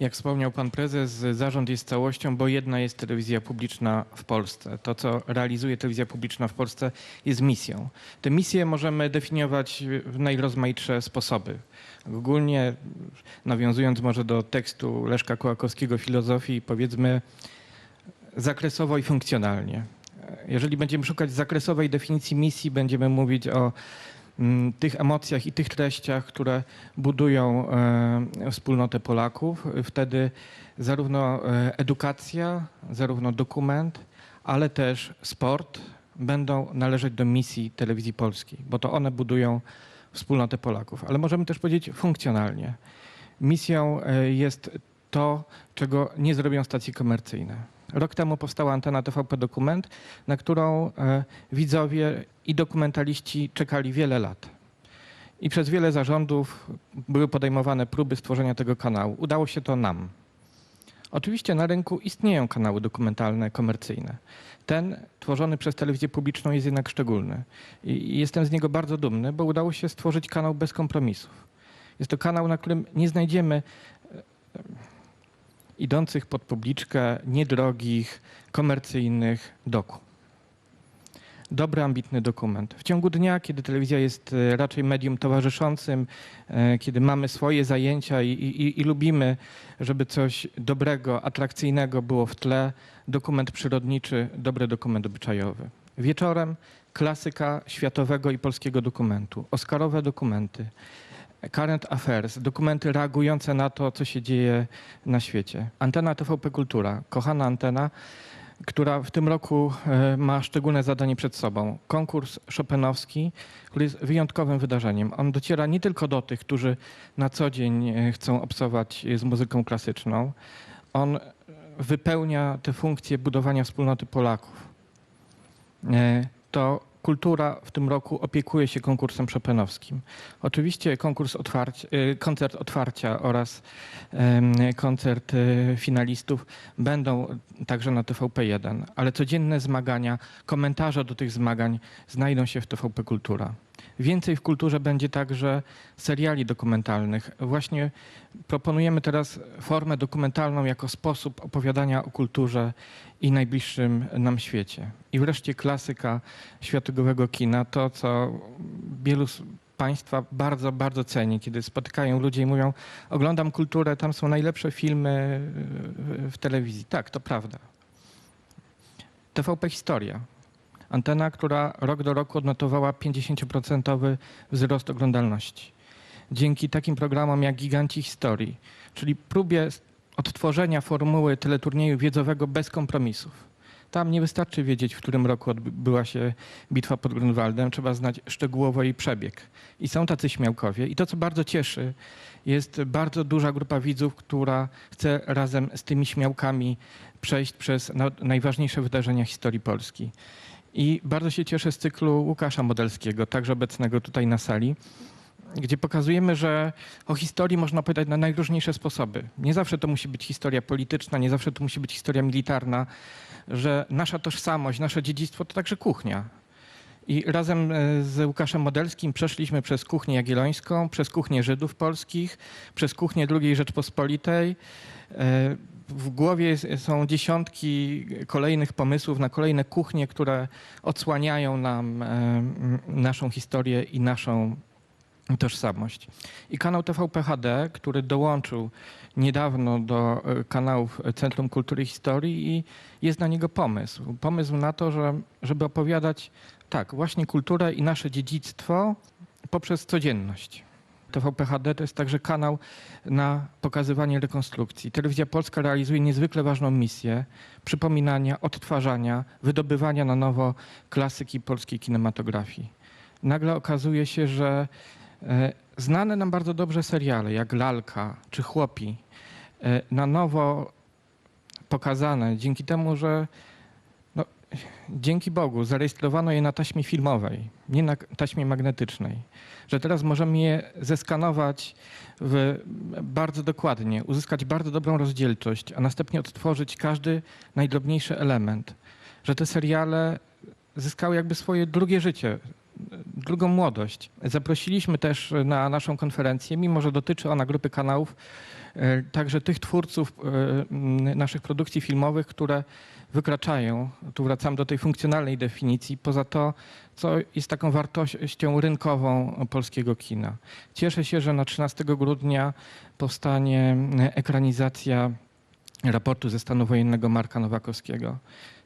Jak wspomniał pan prezes, zarząd jest całością, bo jedna jest telewizja publiczna w Polsce. To, co realizuje telewizja publiczna w Polsce, jest misją. Te misje możemy definiować w najrozmaitsze sposoby. Ogólnie, nawiązując może do tekstu Leszka Kołakowskiego Filozofii, powiedzmy zakresowo i funkcjonalnie. Jeżeli będziemy szukać zakresowej definicji misji, będziemy mówić o tych emocjach i tych treściach, które budują e, wspólnotę Polaków. Wtedy zarówno e, edukacja, zarówno dokument, ale też sport będą należeć do misji telewizji polskiej, bo to one budują wspólnotę Polaków. Ale możemy też powiedzieć funkcjonalnie. Misją e, jest to, czego nie zrobią stacje komercyjne. Rok temu powstała antena TVP Dokument, na którą e, widzowie i dokumentaliści czekali wiele lat. I przez wiele zarządów były podejmowane próby stworzenia tego kanału. Udało się to nam. Oczywiście na rynku istnieją kanały dokumentalne, komercyjne. Ten tworzony przez telewizję publiczną jest jednak szczególny. I jestem z niego bardzo dumny, bo udało się stworzyć kanał bez kompromisów. Jest to kanał, na którym nie znajdziemy e, idących pod publiczkę, niedrogich, komercyjnych doku. Dobry, ambitny dokument. W ciągu dnia, kiedy telewizja jest e, raczej medium towarzyszącym, e, kiedy mamy swoje zajęcia i, i, i lubimy, żeby coś dobrego, atrakcyjnego było w tle, dokument przyrodniczy, dobry dokument obyczajowy. Wieczorem klasyka światowego i polskiego dokumentu, oscarowe dokumenty, current affairs, dokumenty reagujące na to, co się dzieje na świecie. Antena TVP Kultura, kochana antena, która w tym roku e, ma szczególne zadanie przed sobą. Konkurs Chopinowski, który jest wyjątkowym wydarzeniem. On dociera nie tylko do tych, którzy na co dzień e, chcą obcować z muzyką klasyczną. On e, wypełnia tę funkcję budowania wspólnoty Polaków. To kultura w tym roku opiekuje się konkursem Chopinowskim. Oczywiście konkurs otwarcia, e, koncert otwarcia oraz koncert e, finalistów będą także na TVP1, ale codzienne zmagania, komentarze do tych zmagań znajdą się w TVP Kultura. Więcej w kulturze będzie także seriali dokumentalnych. Właśnie proponujemy teraz formę dokumentalną jako sposób opowiadania o kulturze i najbliższym nam świecie. I wreszcie klasyka światowego kina, to co wielu Państwa bardzo, bardzo ceni, kiedy spotykają ludzie i mówią: Oglądam kulturę, tam są najlepsze filmy w- w telewizji. Tak, to prawda. TVP Historia. Antena, która rok do roku odnotowała 50% wzrost oglądalności. Dzięki takim programom jak Giganci Historii, czyli próbie odtworzenia formuły teleturnieju wiedzowego bez kompromisów. Tam nie wystarczy wiedzieć, w którym roku odbyła się bitwa pod Grunwaldem, trzeba znać szczegółowo jej przebieg. I są tacy śmiałkowie. I to, co bardzo cieszy, jest bardzo duża grupa widzów, która chce razem z tymi śmiałkami przejść przez na- najważniejsze wydarzenia historii Polski. I bardzo się cieszę z cyklu Łukasza Modelskiego, także obecnego tutaj na sali, gdzie pokazujemy, że o historii można opowiadać na najróżniejsze sposoby. Nie zawsze to musi być historia polityczna, nie zawsze to musi być historia militarna, że nasza tożsamość, nasze dziedzictwo to także kuchnia. I razem e, z Łukaszem Modelskim przeszliśmy przez kuchnię jagiellońską, przez kuchnię Żydów polskich, przez kuchnię II Rzeczpospolitej. W głowie są dziesiątki kolejnych pomysłów na kolejne kuchnie, które odsłaniają nam e, naszą historię i naszą tożsamość. I kanał TVP HD, który dołączył niedawno do e, kanałów Centrum Kultury i Historii i jest na niego pomysł. Pomysł na to, że, żeby opowiadać tak, właśnie kulturę i nasze dziedzictwo poprzez codzienność. TVP HD to jest także kanał na pokazywanie rekonstrukcji. Telewizja Polska realizuje niezwykle ważną misję przypominania, odtwarzania, wydobywania na nowo klasyki polskiej kinematografii. Nagle okazuje się, że e, znane nam bardzo dobrze seriale jak Lalka czy Chłopi e, na nowo pokazane dzięki temu, że dzięki Bogu zarejestrowano je na taśmie filmowej, nie na taśmie magnetycznej, że teraz możemy je zeskanować bardzo dokładnie, uzyskać bardzo dobrą rozdzielczość, a następnie odtworzyć każdy najdrobniejszy element, że te seriale zyskały jakby swoje drugie życie drugą młodość. Zaprosiliśmy też na naszą konferencję, mimo że dotyczy ona grupy kanałów, e, także tych twórców e, naszych produkcji filmowych, które wykraczają, tu wracam do tej funkcjonalnej definicji, poza to, co jest taką wartością rynkową polskiego kina. Cieszę się, że na 13 grudnia powstanie ekranizacja raportu ze stanu wojennego Marka Nowakowskiego.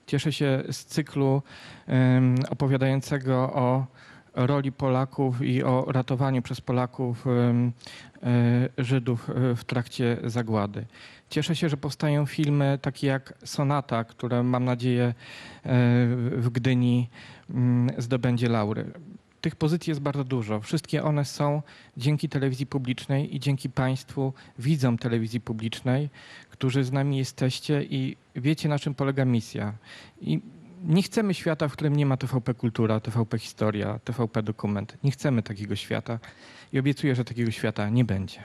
Cieszę się z cyklu em, opowiadającego o roli Polaków i o ratowaniu przez Polaków e, Żydów e, w trakcie zagłady. Cieszę się, że powstają filmy takie jak Sonata, które mam nadzieję e, w Gdyni mm, zdobędzie laury. Tych pozycji jest bardzo dużo. Wszystkie one są dzięki telewizji publicznej i dzięki Państwu, widzom telewizji publicznej, którzy z nami jesteście i wiecie, na czym polega misja. I nie chcemy świata, w którym nie ma TVP Kultura, TVP Historia, TVP Dokument. Nie chcemy takiego świata i obiecuję, że takiego świata nie będzie.